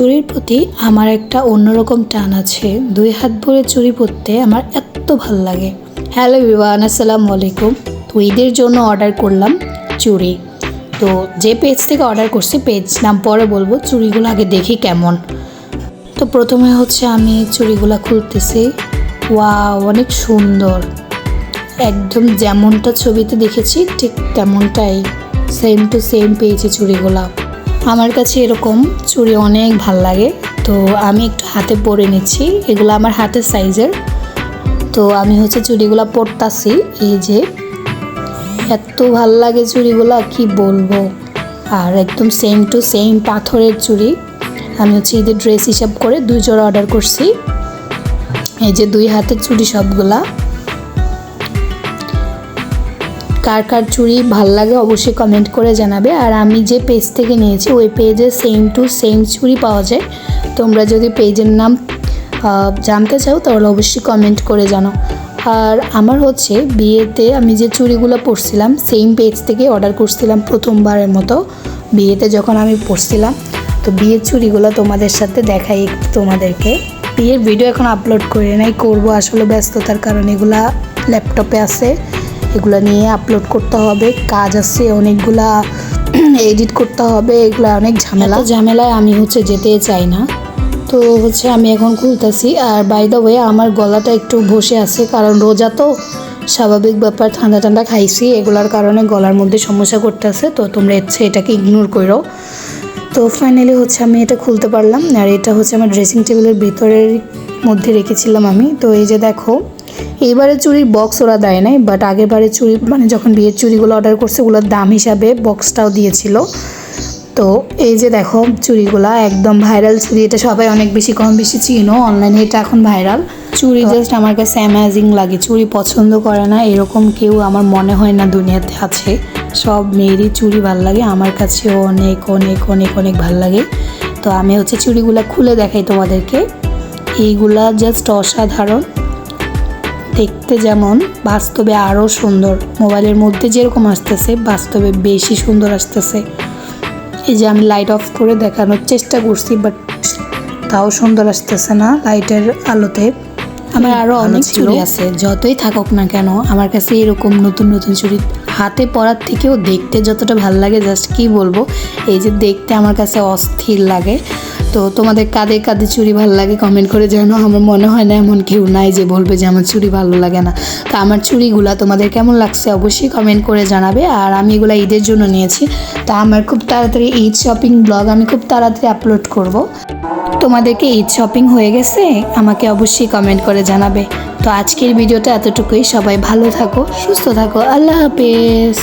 চুরির প্রতি আমার একটা অন্যরকম টান আছে। দুই হাত ভরে চুরি পরতে আমার এত ভালো লাগে। হ্যালো বিবান আসসালামু আলাইকুম। তো ঈদের জন্য অর্ডার করলাম চুড়ি। তো যে পেজ থেকে অর্ডার করছি, পেজ নাম পরে বলব, চুড়িগুলো আগে দেখি কেমন। তো প্রথমে হচ্ছে আমি চুড়িগুলো খুলতেছি। ওয়া অনেক সুন্দর। একদম যেমনটা ছবিতে দেখেছি, ঠিক তেমনটাই। সেম টু সেম পেয়েছি চুড়িগুলা। আমার কাছে এরকম চুড়ি অনেক ভালো লাগে। তো আমি একটু হাতে পরে নিচ্ছি। এগুলো আমার হাতের সাইজের তো আমি হচ্ছে চুড়িগুলা পরতাছি। এই যে এত ভালো লাগে চুড়িগুলা, কি বলব? আর একদম সেম টু সেম পাথরের চুড়ি। আমি হচ্ছে ঈদের ড্রেস হিসাব করে দুই জোড়া অর্ডার করছি। এই যে দুই হাতের চুড়ি সবগুলা। কার কার চুড়ি ভালো লাগে অবশ্যই কমেন্ট করে জানাবে। আর আমি যে পেজ থেকে নিয়েছি, ওই পেজে সেম টু সেম চুড়ি পাওয়া যায়। তোমরা যদি পেজের নাম জানতে চাও, তাহলে অবশ্যই কমেন্ট করে জানো আর আমার হচ্ছে বিয়েতে আমি যে চুড়িগুলো পরছিলাম সেম পেজ থেকে অর্ডার করছিলাম প্রথমবারের মতো। বিয়েতে যখন আমি পরছিলাম, তো বিয়ের চুড়িগুলো তোমাদের সাথে দেখাই একটু তোমাদেরকে। বিয়ের ভিডিও এখন আপলোড করে নাই, করব আসলে ব্যস্ততার কারণে এগুলা ল্যাপটপে আছে। এগুলা নিয়ে আপলোড করতে হবে। কাজ আছে, অনেকগুলা এডিট করতে হবে, এগুলা অনেক ঝামেলা। ঝামেলায় আমি হচ্ছে যেতে চাই না। তো হচ্ছে আমি এখন খুলতেছি, আর বাই দ্য ওয়ে আমার গলাটা একটু বসে আছে, কারণ রোজা তো স্বাভাবিক ব্যাপার, ঠান্ডা ঠান্ডা খাইছি, এগুলার কারণে গলার মধ্যে সমস্যা করতেছে, তো তোমরা ইচ্ছে এটাকে ইগনোর করো। তো ফাইনালি হচ্ছে আমি এটা খুলতে পারলাম, আর এটা হচ্ছে আমার ড্রেসিং টেবিলের ভিতরের মধ্যে রেখেছিলাম আমি। তো এই যে দেখো এইবারে চুরির বক্স ওরা দেয় নাই বাট আগেরবারে চুরি মানে যখন বিয়ের চুরিগুলো অর্ডার করছে ওগুলোর দাম হিসাবে বক্সটাও দিয়েছিল। তো এই যে দেখো চুড়িগুলা একদম ভাইরাল চুরি এটা সবাই অনেক বেশি কম বেশি চিনো অনলাইনে এটা এখন ভাইরাল চুড়ি জাস্ট আমার কাছে অ্যামাজিং লাগে চুড়ি পছন্দ করে না এরকম কেউ আমার মনে হয় না দুনিয়াতে আছে। সব মেয়েরই চুড়ি ভালো লাগে আমার কাছেও অনেক অনেক অনেক অনেক ভালো লাগে। তো আমি হচ্ছে চুড়িগুলা খুলে দেখাই তোমাদেরকে। এইগুলা জাস্ট অসাধারণ। দেখতে যেমন বাস্তবে আরও সুন্দর। মোবাইলের মধ্যে যেরকম আসতেছে বাস্তবে বেশি সুন্দর আসতেছে। এই যে আমি লাইট অফ করে দেখানোর চেষ্টা করছি বাট তাও সুন্দর আসতেছে না লাইটের আলোতে। আমার আরও অনেক চুড়ি আছে যতই থাকুক না কেন আমার কাছে এরকম নতুন নতুন চুড়ি হাতে পরার থেকেও দেখতে যতটা ভালো লাগে জাস্ট কি বলব এই যে দেখতে আমার কাছে অস্থির লাগে। তো তোমাদের কাদের কাদের চুরি ভালো লাগে? কমেন্ট করে জানো, আমার মনে হয় না এমন কেউ নাই যে বলবে যে আমার চুরি ভালো লাগে না। তো আমার চুড়িগুলা তোমাদের কেমন লাগছে অবশ্যই কমেন্ট করে জানাবে। আর আমি এগুলো ঈদের জন্য নিয়েছি। তা আমার খুব তাড়াতাড়ি ঈদ শপিং ব্লগ আমি খুব তাড়াতাড়ি আপলোড করব। তোমাদেরকে ঈদ শপিং হয়ে গেছে, আমাকে অবশ্যই কমেন্ট করে জানাবে। তো আজকের ভিডিওটা এতটুকুই। সবাই ভালো থাকো, সুস্থ থাকো। আল্লাহ হাফেজ।